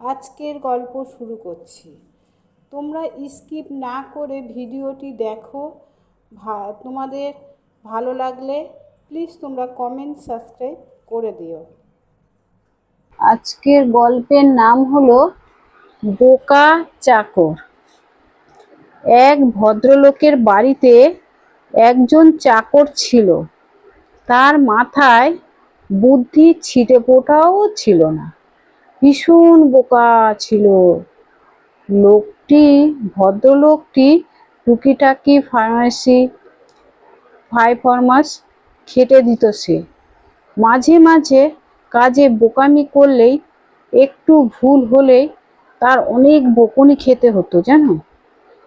আজকের গল্প শুরু করছি। তোমরা স্কিপ না করে ভিডিওটি দেখো। তোমাদের ভালো লাগলে প্লিজ তোমরা কমেন্ট সাবস্ক্রাইব করে দিও। আজকের গল্পের নাম হলো বোকা চাকর। এক ভদ্রলোকের বাড়িতে একজন চাকর ছিল। তার মাথায় বুদ্ধি ছিটে ফোটাও ছিল না। ভীষণ বোকা ছিল। লোকটি, ভদ্রলোকটি টুকিটাকি ফার্মাসি, ফাই ফরমাস খেটে দিত সে। মাঝে মাঝে কাজে বোকামি করলেই একটু ভুল হলেই তার অনেক বকুনি খেতে হতো, জানো?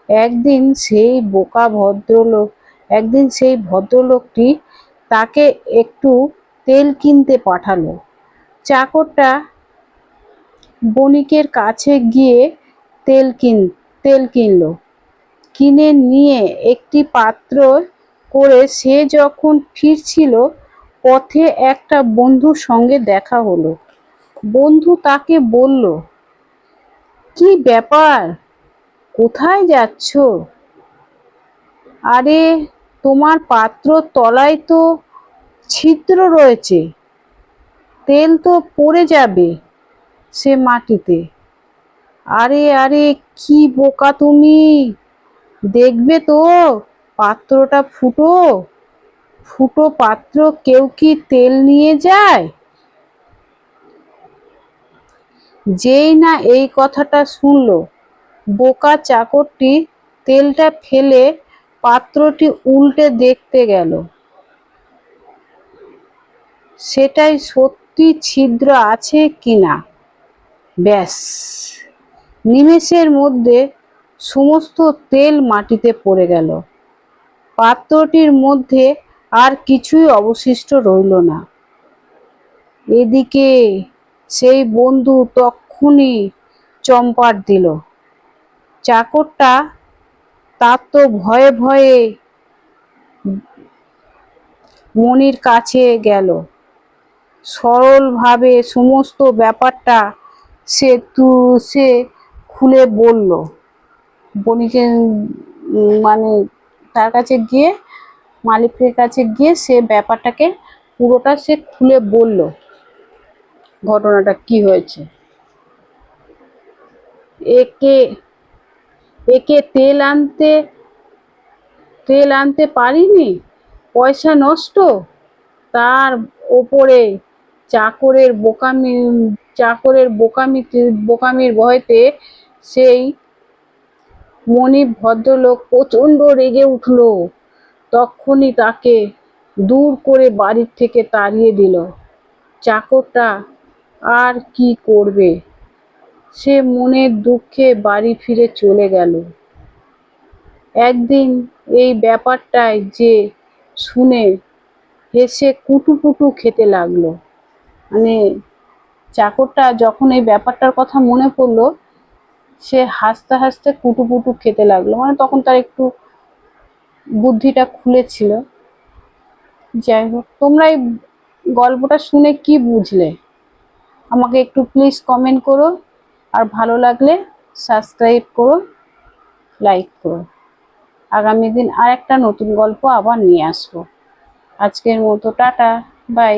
একদিন সেই বোকা ভদ্রলোক, একদিন সেই ভদ্রলোকটি তাকে একটু তেল কিনতে পাঠালো। চাকরটা বণিকের কাছে গিয়ে তেল কিন, তেল কিনলো। কিনে নিয়ে একটি পাত্র করে সে যখন ফিরছিল, পথে একটা বন্ধুর সঙ্গে দেখা হলো। বন্ধু তাকে বলল, কি ব্যাপার? কোথায় যাচ্ছ? আরে, তোমার পাত্র তলায় তো ছিদ্র রয়েছে। তেল তো পড়ে যাবে। সে মাটিতে। আরে আরে, কি বোকা তুমি? দেখবে তো, পাত্রটা ফুটো। ফুটো পাত্র কেউ কি তেল নিয়ে যায়? যেই না এই কথাটা শুনল, বোকা চাকরটি তেলটা ফেলে পাত্রটি উল্টে দেখতে গেল। সেটাই সত্যি ছিদ্র আছে কিনা? ব্যাস। নিমেষের মধ্যে সমস্ত তেল মাটিতে পড়ে গেল। পাত্রটির মধ্যে আর কিছুই অবশিষ্ট রইল না। এদিকে সেই বন্ধু তক্ষুনি চম্পাট দিল। চাকরটা তার তো ভয়ে ভয়ে মনির কাছে গেল। সরলভাবে সমস্ত ব্যাপারটা সে তু, সে খুলে বলল। বণিকে মানে তার কাছে গিয়ে, মালিকের কাছে গিয়ে সে ব্যাপারটাকে পুরোটা সে খুলে বলল, ঘটনাটা কি হয়েছে? একে একে তেল আনতে তেল আনতে পারিনি? পয়সা নষ্ট? তার ওপরে চাকরের বোকামি চাকরের বোকামি বোকামির ভয়তে সেই মনিব ভদ্রলোক প্রচণ্ড রেগে উঠল। তখনই তাকে দূর করে বাড়ির থেকে তাড়িয়ে দিল। চাকরটা আর কি করবে? সে মনের দুঃখে বাড়ি ফিরে চলে গেল। একদিন এই ব্যাপারটায় যে শুনে হেসে কুটুকুটু খেতে লাগল। মানে চাকরটা যখন এই ব্যাপারটার কথা মনে পড়ল, সে হাসতে হাসতে কুটুকুটু খেতে লাগল। মানে তখন তার একটু বুদ্ধিটা খুলেছিল যাই হোক, তোমরা এই গল্পটা শুনে কি বুঝলে? আমাকে একটু প্লিজ কমেন্ট করো। আর ভালো লাগলে সাবস্ক্রাইব করো লাইক করো। আগামী দিন আর একটা নতুন গল্প আবার নিয়ে আসব। আজকের মতো টাটা বাই